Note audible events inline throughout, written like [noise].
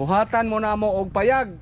buhatan mo na mo og payag.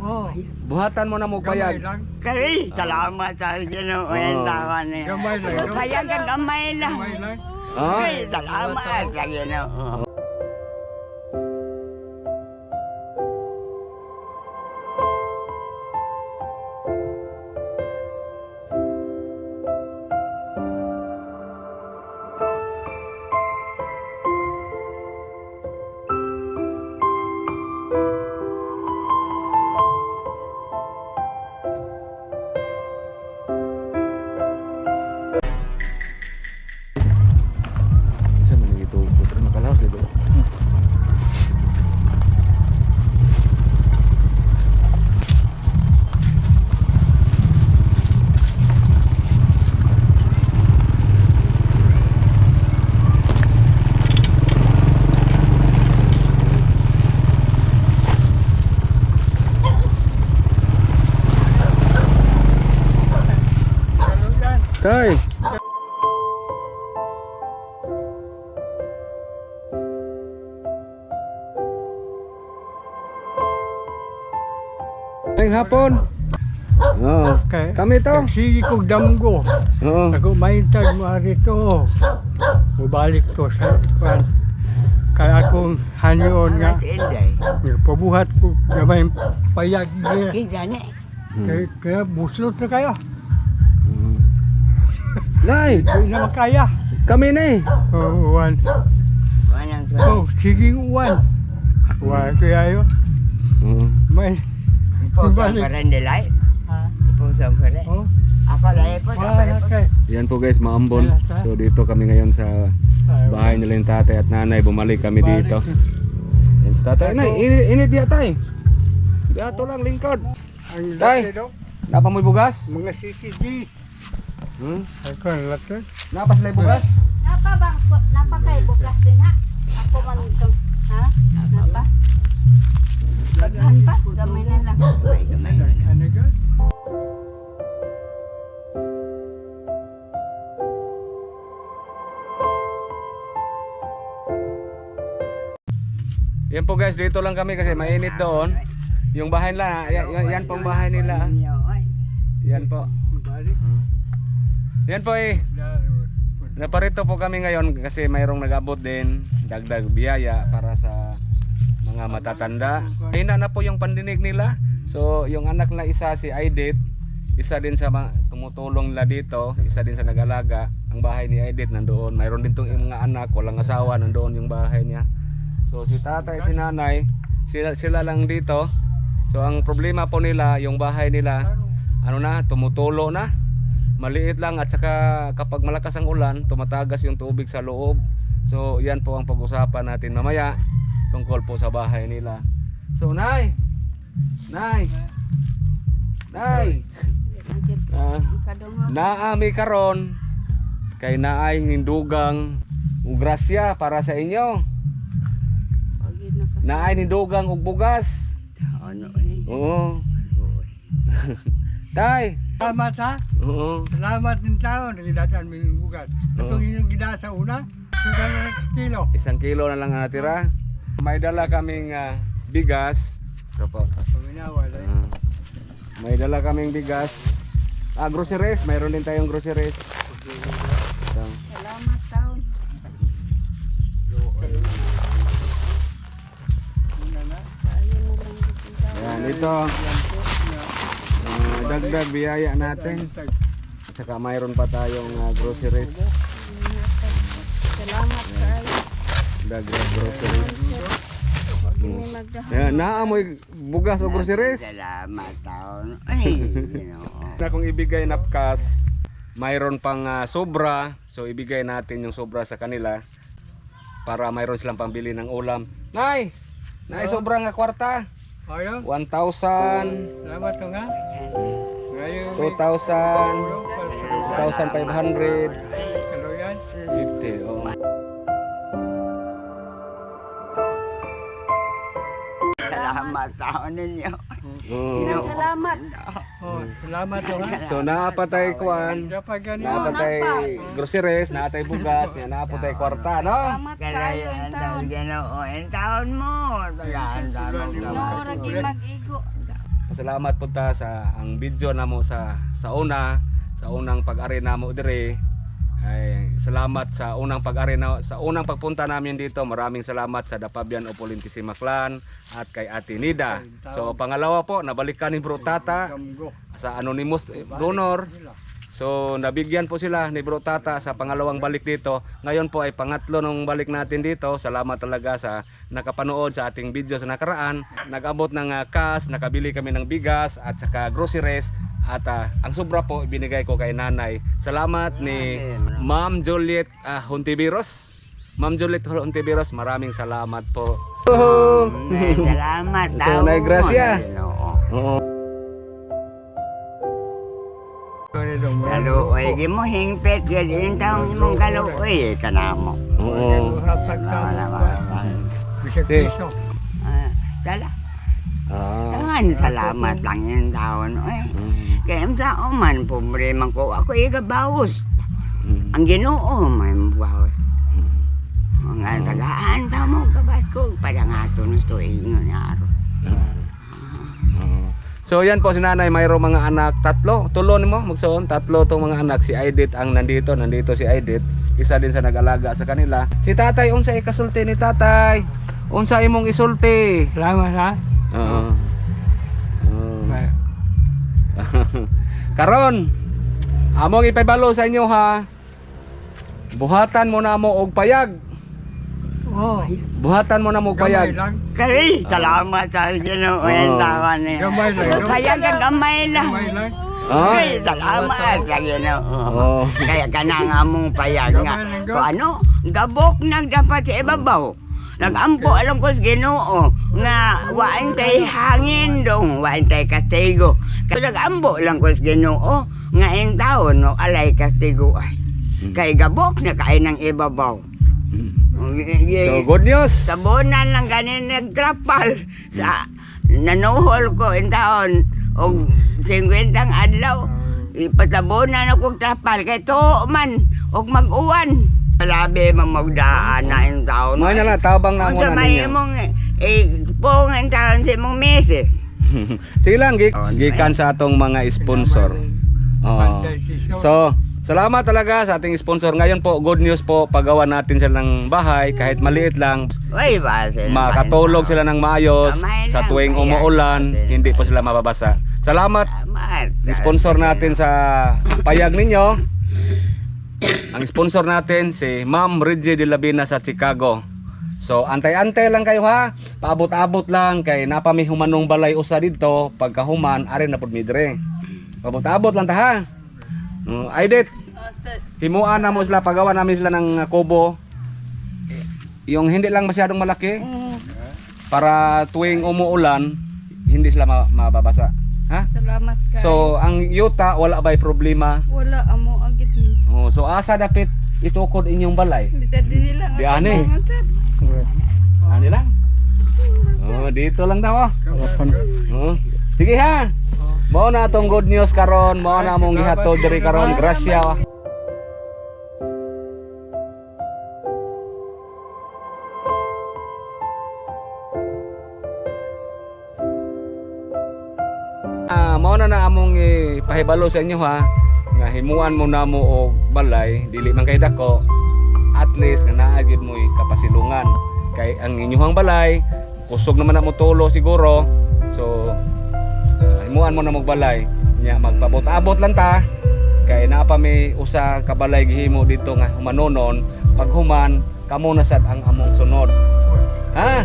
Oh, Buhatan mo na mo og gamay payag. lang. Kari, salamat sa Ginoo. Ang tawa niya. Gamay lang. Kaya ka gamay lang. Gamay lang. Ah, Kari, salamat sa Ginoo. Ngayong hapon. Oo. Kay, Kami to. Sige kong damgo. Oo. Ako maintag mo rito. Mubalik to sa kwan. Kaya akong hanyoon nga. Pabuhat ko gamay payag niya. Kinsa ni? Kaya, kaya buslot na kayo. Nay! [laughs] Hindi na makaya. Kami na eh. Oh, uwan. Wanang ko. Oh, sige uwan. Uwan kaya yun. Oo. May. Pusang Balik. pa rin nila. Ha? Pusang pa rin. Oh, Ako po. wala kay. Yan po guys, maambon. So dito kami ngayon sa bahay nila yung tatay at nanay. Bumalik kami dito. Yan si tatay. Nay, init, diya tay. Dato lang lingkod. Ang Tay. Napa mo'y bugas? Mga CCD. Hmm? Ako ang laki. Napa sila bugas? Napa bang napa kay bukas din ha? Ako man ito. Ha? Napa? Daghan pa, gamay lang. Gamay, gamay. Ano ka? Yan po guys, dito lang kami kasi mainit doon. Yung bahay nila, yan, yan, yan pong bahay nila. Yan po. Yan po eh. Naparito po kami ngayon kasi mayroong nag-abot din dagdag biyaya para sa mga matatanda. Hina na po yung pandinig nila. So yung anak na isa si Aidet, isa din sa mga tumutulong nila dito, isa din sa nag-alaga. Ang bahay ni Aidet nandoon. Mayroon din tong mga anak, walang asawa, nandoon yung bahay niya. So si tatay, si nanay, sila, sila lang dito. So ang problema po nila, yung bahay nila, ano na, tumutulo na. Maliit lang at saka kapag malakas ang ulan, tumatagas yung tubig sa loob. So yan po ang pag-usapan natin mamaya tungkol po sa bahay nila. So Nay! Nay! Nay! Kadong naami karon kay naay hindugang ug grasya para sa inyo. Naay hindugang ug bugas. Ano eh? Oo. [laughs] Tay. Salamat ha. Oo. Salamat ng tao na gidatan mo yung bugat. Itong inyong gida sa una, na kilo. Isang kilo na lang ang natira. May dala kaming ah, bigas. Ito po. Lang. Ah, may dala kaming bigas. Ah, groceries. Mayroon din tayong groceries. Ito. Salamat taon. Ayan, ito. Ah, dagdag biyaya natin. At saka mayroon pa tayong ah, groceries. Dagdag groceries. Ayan, naamoy bugas o groceries. Salamat taon. Ay, Ginoo. Na kung ibigay na cash, mayroon pang ah, sobra. So ibigay natin yung sobra sa kanila para mayroon silang pambili ng ulam. Nay! Nay, sobra nga kwarta. Ayaw. 1,000, Salamat to nga. Ngayon, 2,000, 2,500, Taon ninyo. Oh. Salamat. Oh, salamat nga. So Dapat ganyan. naapatay groceries, naapatay bugas, yan naapatay kwarta, no? Salamat kayo Kaya ang taon. Ginoo. Ang taon mo. Salamat No, ragi mag-igo. Pasalamat po ta sa ang video namo sa sa una sa unang pag-ari namo dire ay salamat sa unang pag-ari sa unang pagpunta namin dito. Maraming salamat sa Dapabian Opolintissima Clan at kay Ate Nida. So pangalawa po nabalikan ni Bro Tata sa anonymous donor. So nabigyan po sila ni Bro Tata sa pangalawang balik dito. Ngayon po ay pangatlo nung balik natin dito. Salamat talaga sa nakapanood sa ating video sa nakaraan. Nag-abot ng uh, cash, nakabili kami ng bigas at saka groceries. At ah, ang sobra po ibinigay ko kay nanay. Salamat ni Ma'am Juliet uh, Hontiveros. Ma'am Juliet Hontiveros, maraming salamat po. Salamat. So, nay. Ginoo. Oo. Kaluoy, di mo hingpit, ganyan taong imong kaluoy, kanamo. Oo. Bisag Di. piso. Ah, Sala. Ah. Tangan, salamat lang yung taon. Oy. Mm. Kaya ang tao man, pobre man ko, ako igabawas. Mm. Ang ginoo, may mabawas. Mm. Ang tagaan, tamo, kabas ko, parang ato na ito, ingon niya araw. So yan po si nanay, mayroong mga anak tatlo, tulo mo magsoon, tatlo tong mga anak si Aidit ang nandito, nandito si Aidit. Isa din sa nag-alaga sa kanila. Si tatay, unsa ikasulti ni tatay? Unsa imong isulti? Salamat ha. Oo. Oo. [laughs] Karon, among ipabalo sa inyo ha. Buhatan mo na mo og payag. Oo. Buhatan mo na mo payag. Kari, salamat sa ginoo, Oo. taon niya. Gamay lang. no? Kaya ka gamay lang. Gamay lang. Ah. Ay, salamat sa ginoo. Oo. Kaya ka na nga mong payag nga. Kung ano, gabok nagdapat sa ibabaw. Nagampo alam ko sa ginoo nga wain tay hangin dong, wain tay kastigo. Kaya nagampo lang ko sa ginoo nga in taon no alay kastigo ay. Kay gabok na kay ng ibabaw. So good news. Sa bonan lang ganin nagtrapal sa nanuhol ko in taon og 50 adlaw ipatabonan ako trapal kay to man og mag-uwan labi man magdaan na in taon Mga na tabang na mo sa na may ninyo. mong eh pong in taon sa mong meses [laughs] Sige lang, gik gikan sa atong mga sponsor. Pantay siso. So, salamat talaga sa ating sponsor. Ngayon po, good news po, pagawa natin sila ng bahay, kahit maliit lang, Uy, makatulog sila ng maayos sa tuwing umuulan, hindi po sila mababasa. Salamat, sponsor natin sa payag ninyo. Ang sponsor natin si Ma'am Reggie de Labina sa Chicago. So antay-antay lang kayo ha. Paabot-abot lang kay napami humanong balay usa didto pagkahuman ari na pud mi dire. Paabot-abot lang ta ha. Uh, Aidet, himuan na mo sila pagawa namin sila ng kubo. Yung hindi lang masyadong malaki para tuwing umuulan hindi sila ma- mababasa. Ha? Salamat kay. So ang yuta wala ba'y problema? wala amo agad ni. Oh, so asa dapit itukod inyong balay? Bisa din nila Di ani. Lang? Oh, dito lang daw. oh. Oh. Sige ha. Mao na atong good news karon, mao na among gihatod diri karon. Grasya. Ah, mao na na among ipahibalo sa inyo ha nga himuan mo na mo og balay dili man kay dako at least nga naa gyud mo kapasilungan kay ang inyong balay kusog naman na mo tulo siguro so himuan mo na mo og balay nya magpabot-abot lang ta kay naa pa may usa ka balay gihimo dito nga humanonon pag human kamo na sad ang among sunod ha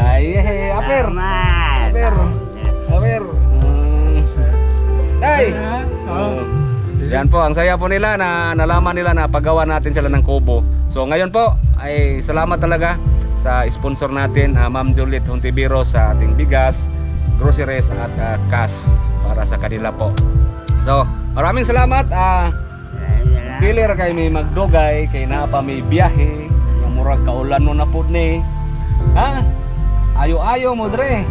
ay eh, aper Salamat. Aper. aper Mm. ay Oo. yan po, ang saya po nila na nalaman nila na paggawa natin sila ng kubo. So ngayon po ay salamat talaga sa sponsor natin, ah, Ma'am Juliet Hontibiro sa ating bigas, groceries at ah, cash para sa kanila po. So maraming salamat. ah dili ra kay may magdugay kay naa pa may biyahe nga murag kaulan no na pud ni. Ha? Ayo-ayo mo dre.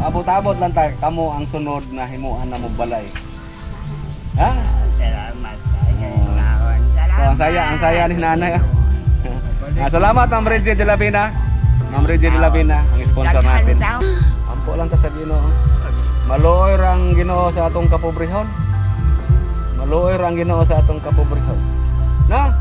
Abot-abot lang ta kamo ang sunod na himuan na mo balay. Ha? Salamat. Salamat. So, ang saya, ang saya ni nanay. Ah. Salamat Ma'am Reggie de la Vina. Ma'am Reggie de la Vina, ang sponsor natin. Ampo lang ta sa Ginoo. Maluoy rang Ginoo sa atong kapobrehon. Maluoy rang Ginoo sa atong kapobrehon. Na?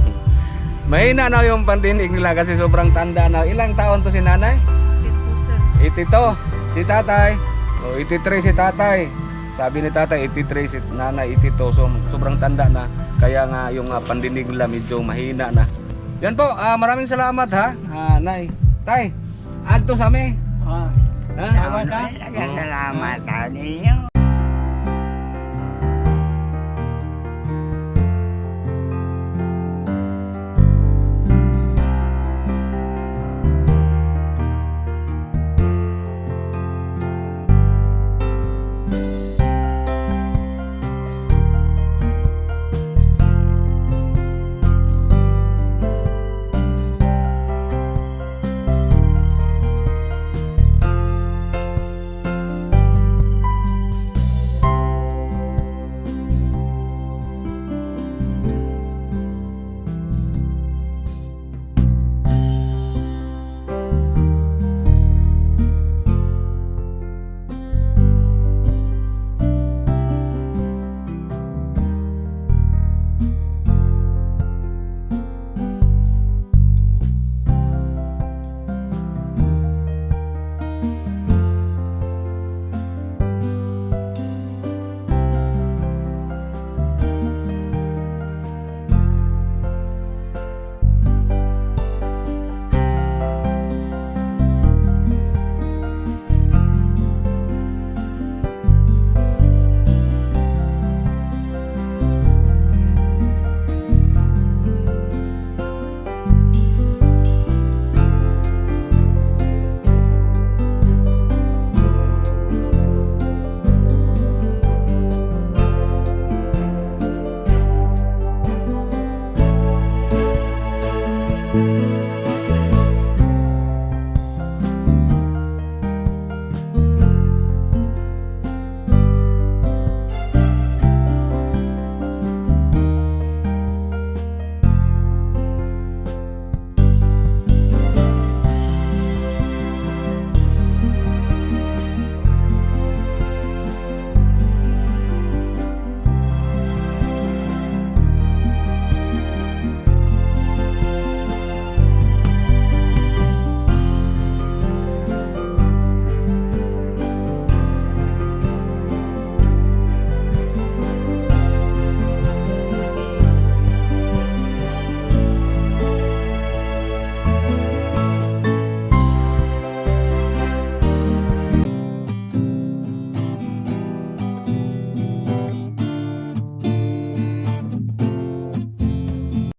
[laughs] Mahina na yung pandinig nila kasi sobrang tanda na. Ilang taon to si nanay? Ito, sir. 82. Si tatay. O 83 si tatay. Sabi ni tatay 83 si nanay 82. So sobrang tanda na. Kaya nga yung ah, pandinig nila medyo mahina na. Yan po, ah, maraming salamat ha. Ah, nay. Tay, adto sa amin. Ah, Ha? Salamat? Salamat, salamat. Ano ninyo?